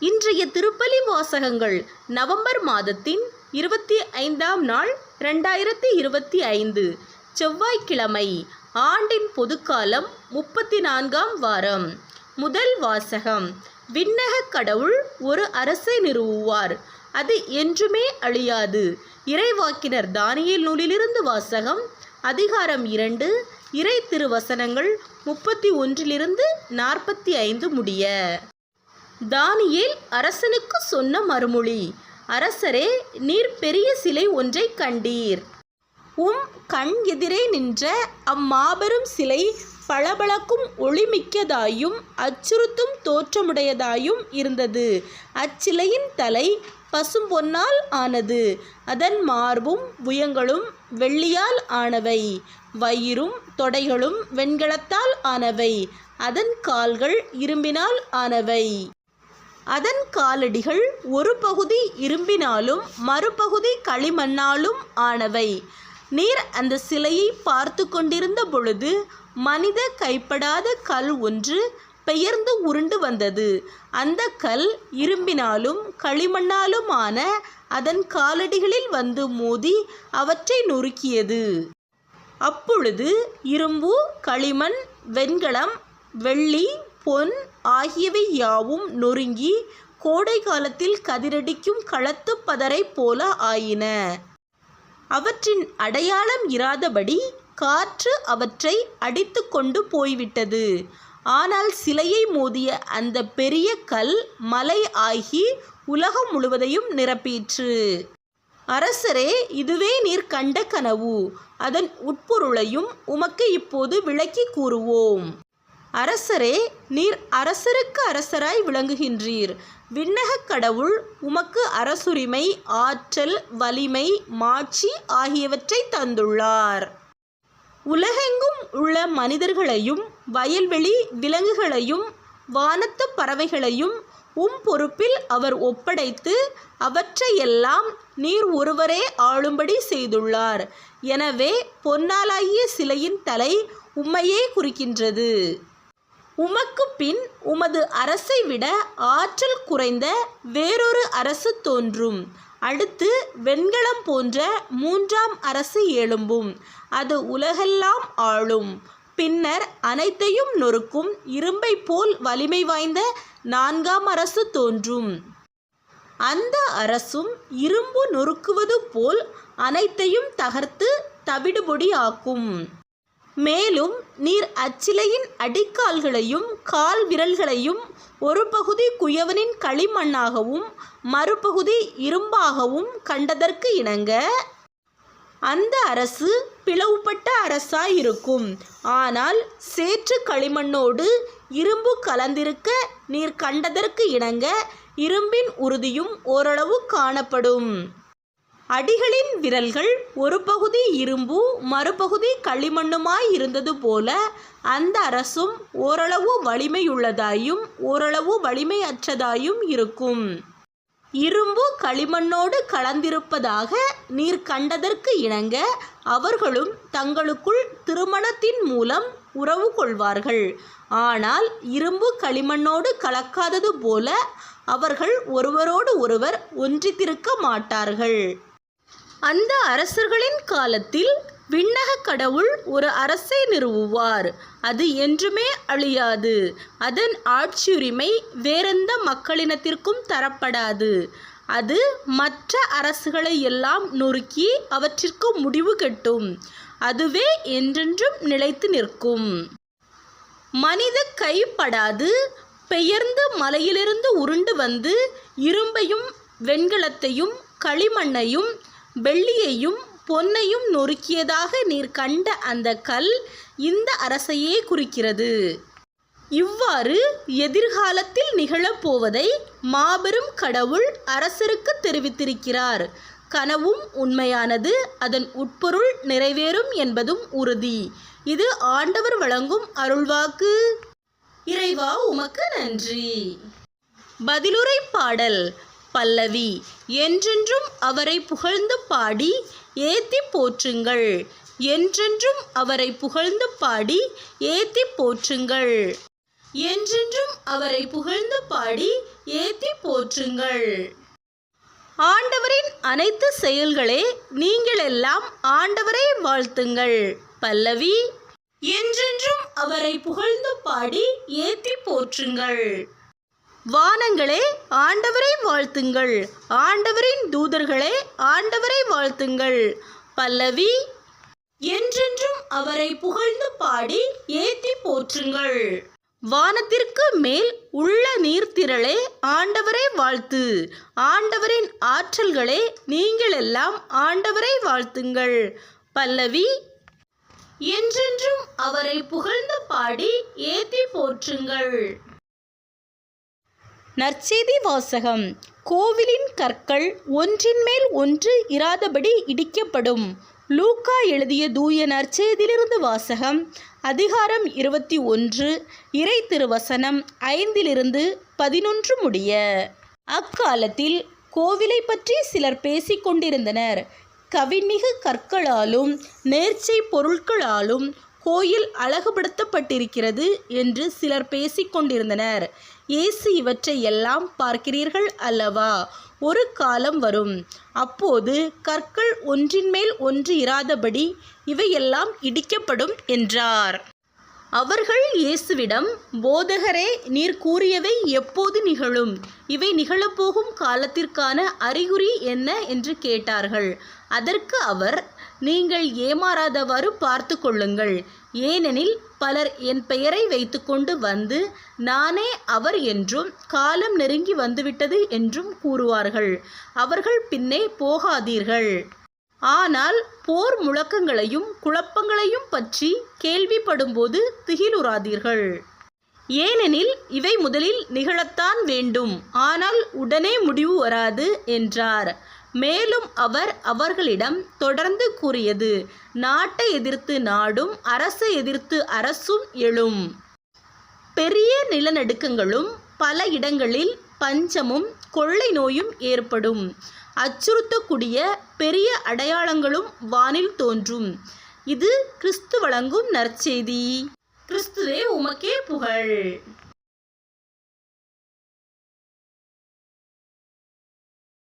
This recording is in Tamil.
இன்றைய திருப்பலி வாசகங்கள் நவம்பர் மாதத்தின் இருபத்தி ஐந்தாம் நாள் ரெண்டாயிரத்தி இருபத்தி ஐந்து. செவ்வாய்க்கிழமை ஆண்டின் பொதுக்காலம் முப்பத்தி நான்காம் வாரம். முதல் வாசகம் விண்ணக கடவுள் ஒரு அரசை நிறுவுவார். அது என்றுமே அழியாது. இறைவாக்கினர் தானியல் நூலிலிருந்து வாசகம் அதிகாரம் இரண்டு இறை திருவசனங்கள் முப்பத்தி ஒன்றிலிருந்து நாற்பத்தி ஐந்து முடிய. தானியேல் அரசனுக்கு சொன்ன மறுமொழி அரசரே நீர் பெரிய சிலை ஒன்றை கண்டீர். உம் கண் எதிரே நின்ற அம்மாபெரும் சிலை பளபளக்கும் ஒளிமிக்கதாயும் அச்சுறுத்தும் தோற்றமுடையதாயும் இருந்தது. அச்சிலையின் தலை பசும்பொன்னால் ஆனது. அதன் மார்பும் புயங்களும் வெள்ளியால் ஆனவை. வயிறும் தொடைகளும் வெண்கலத்தால் ஆனவை. அதன் கால்கள் இரும்பினால் ஆனவை. அதன் காலடிகள் ஒரு பகுதி இரும்பினாலும் மறுபகுதி களிமண்ணாலும் ஆனவை. நீர் அந்த சிலையை பார்த்து கொண்டிருந்த பொழுது மனித கைப்படாத கல் ஒன்று பெயர்ந்து உருண்டு வந்தது. அந்த கல் இரும்பினாலும் களிமண்ணாலும் ஆன அதன் காலடிகளில் வந்து மோதி அவற்றை நொறுக்கியது. அப்பொழுது இரும்பு களிமண் வெண்கலம் வெள்ளி பொன் ஆகியவை யாவும் நொறுங்கி கோடை காலத்தில் கதிரடிக்கும் களத்து பதரை போல ஆயின. அவற்றின் அடையாளம் இராதபடி காற்று அவற்றை அடித்து கொண்டு போய்விட்டது. ஆனால் சிலையை மோதிய அந்த பெரிய கல் மலை ஆகி உலகம் முழுவதையும் நிரப்பிற்று. அரசரே இதுவே நீர் கண்ட கனவு. அதன் உட்பொருளையும் உமக்கு இப்போது விளக்கி கூறுவோம். அரசரே நீர் அரசருக்கு அரசராய் விளங்குகின்றீர். விண்ணகக் கடவுள் உமக்கு அரசுரிமை ஆற்றல் வலிமை மாட்சி ஆகியவற்றை தந்துள்ளார். உலகெங்கும் உள்ள மனிதர்களையும் வயல்வெளி விலங்குகளையும் வானத்து பறவைகளையும் உம் பொறுப்பில் அவர் ஒப்படைத்து அவற்றையெல்லாம் நீர் ஒருவரே ஆளும்படி செய்துள்ளார். எனவே பொன்னாலாகிய சிலையின் தலை உம்மையே குறிக்கின்றது. உமக்கு பின் உமது அரசை விட ஆற்றல் குறைந்த வேறொரு அரசு தோன்றும். அடுத்து வெண்கலம் போன்ற மூன்றாம் அரசு எழும்பும். அது உலகெல்லாம் ஆளும். பின்னர் அனைத்தையும் நொறுக்கும் இரும்பை போல் வலிமை வாய்ந்த நான்காம் அரசு தோன்றும். அந்த அரசும் இரும்பு நொறுக்குவது போல் அனைத்தையும் தகர்த்து தவிடுபொடி ஆக்கும். மேலும் நீர் அச்சிலையின் அடிக்கால்களையும் கால் விரல்களையும் ஒரு பகுதி குயவனின் களிமண்ணாகவும் மறுபகுதி இரும்பாகவும் கண்டதற்கு இணங்க அந்த அரசு பிளவுபட்ட அரசாய் இருக்கும் ஆனால் சேற்று களிமண்ணோடு இரும்பு கலந்திருக்க நீர் கண்டதற்கு இணங்க இரும்பின் உறுதியும் ஓரளவு காணப்படும். அடிகளின் விரல்கள் ஒரு பகுதி இரும்பு மறுபகுதி களிமண்ணுமாய் இருந்தது போல அந்த அரசும் ஓரளவு வலிமையுள்ளதாயும் ஓரளவு வலிமையற்றதாயும் இருக்கும். இரும்பு களிமண்ணோடு கலந்திருப்பதாக நீர் கண்டதற்கு இணங்க அவர்களும் தங்களுக்குள் திருமணத்தின் மூலம் உறவு கொள்வார்கள். ஆனால் இரும்பு களிமண்ணோடு கலக்காதது போல அவர்கள் ஒருவரோடு ஒருவர் ஒன்றித்திருக்க மாட்டார்கள். அந்த அரசர்களின் காலத்தில் விண்ணக கடவுள் ஒரு அரசை நிறுவுவார். அது என்றுமே அழியாது. அதன் ஆட்சியுரிமை வேறெந்த மக்களினத்திற்கும் தரப்படாது. அது மற்ற அரசுகளை எல்லாம் நொறுக்கி அவற்றிற்கு முடிவு கட்டும். அதுவே என்றென்றும் நிலைத்து நிற்கும். மனித கைப்படாது. பெயர்ந்து மலையிலிருந்து உருண்டு வந்து இரும்பையும் வெண்கலத்தையும் களிமண்ணையும் வெள்ளியையும் பொன்னையும் நொறுக்கியதாக நீர் கண்ட அந்த கல் இந்த அரசையே குறிக்கிறது. இவ்வாறு எதிர்காலத்தில் நிகழப்போவதை மாபெரும் கடவுள் அரசருக்கு தெரிவித்திருக்கிறார். கனவும் உண்மையானது அதன் உட்பொருள் நிறைவேறும் என்பதும் உறுதி. இது ஆண்டவர் வழங்கும் அருள்வாக்கு. இறைவா உமக்கு நன்றி. பதிலுரை பாடல் பல்லவி. என்றென்றும் அவரை புகழ்ந்து பாடி ஏத்தி போற்றுங்கள். என்றென்றும் அவரை புகழ்ந்து பாடி ஏத்தி போற்றுங்கள். என்றென்றும் அவரை புகழ்ந்து பாடி ஏத்தி போற்றுங்கள். ஆண்டவரின் அனைத்து செயல்களே நீங்களெல்லாம் ஆண்டவரை வாழ்த்துங்கள். பல்லவி. என்றென்றும் அவரை புகழ்ந்து பாடி ஏத்தி போற்றுங்கள். வானங்களே ஆண்டவரை வாழ்த்துங்கள். ஆண்டவரின் தூதர்களே ஆண்டவரை வாழ்த்துங்கள். பல்லவி என்றென்றும் அவரை புகழ்ந்து பாடி ஏத்தி போற்றுங்கள். வானத்திற்கு மேல் உள்ள நீர்த்திரளே ஆண்டவரை வாழ்த்து. ஆண்டவரின் ஆற்றல்களே நீங்களெல்லாம் ஆண்டவரை வாழ்த்துங்கள். பல்லவி என்றென்றும் அவரை புகழ்ந்து பாடி ஏத்தி போற்றுங்கள். நற்செய்தி வாசகம். கோவிலின் கற்கள் ஒன்றின் மேல் ஒன்று இராதபடி இடிக்கப்படும். லூக்கா எழுதிய தூய நற்செய்தியிலிருந்து வாசகம். அதிகாரம் இருபத்தி ஒன்று இறை திருவசனம் ஐந்திலிருந்து பதினொன்று முடிய. அக்காலத்தில் கோவிலை பற்றி சிலர் பேசிக் கொண்டிருந்தனர் கற்களாலும் நேர்ச்சை பொருட்களாலும் கோயில் அழகுபடுத்தப்பட்டிருக்கிறது என்று சிலர் பேசிக்கொண்டிருந்தனர் இயேசு இவற்றை எல்லாம் பார்க்கிறீர்கள் அல்லவா? ஒரு காலம் வரும். அப்போது கற்கள் ஒன்றின் மேல் ஒன்று இராதபடி இவையெல்லாம் இடிக்கப்படும் என்றார். அவர்கள் இயேசுவிடம் போதகரே நீர் கூறியவை எப்போது நிகழும்? இவை நிகழப்போகும் காலத்திற்கான அறிகுறி என்ன? என்று கேட்டார்கள். அதற்கு அவர் நீங்கள் ஏமாறாதவாறு பார்த்து கொள்ளுங்கள். ஏனெனில் பலர் என் பெயரை வைத்துக்கொண்டு வந்து நானே அவர் என்றும் காலம் நெருங்கி வந்துவிட்டது என்றும் கூறுவார்கள். அவர்கள் பின்னே போகாதீர்கள். ஆனால் போர் முழக்கங்களையும் குழப்பங்களையும் பற்றி கேள்விப்படும்போது திகிலுறாதீர்கள். ஏனெனில் இவை முதலில் நிகழத்தான் வேண்டும். ஆனால் உடனே முடிவு வராது என்றார். மேலும் அவர் அவர்களிடம் தொடர்ந்து கூறியது நாட்டை எதிர்த்து நாடும் அரசை எதிர்த்து அரசும் எழும். பெரிய நிலநடுக்கங்களும் பல இடங்களில் பஞ்சமும் கொள்ளை நோயும் ஏற்படும். அச்சுறுத்தக்கூடிய பெரிய அடையாளங்களும் வானில் தோன்றும். இது கிறிஸ்து வழங்கும் நற்செய்தி. கிறிஸ்துவே உமக்கே புகழ்.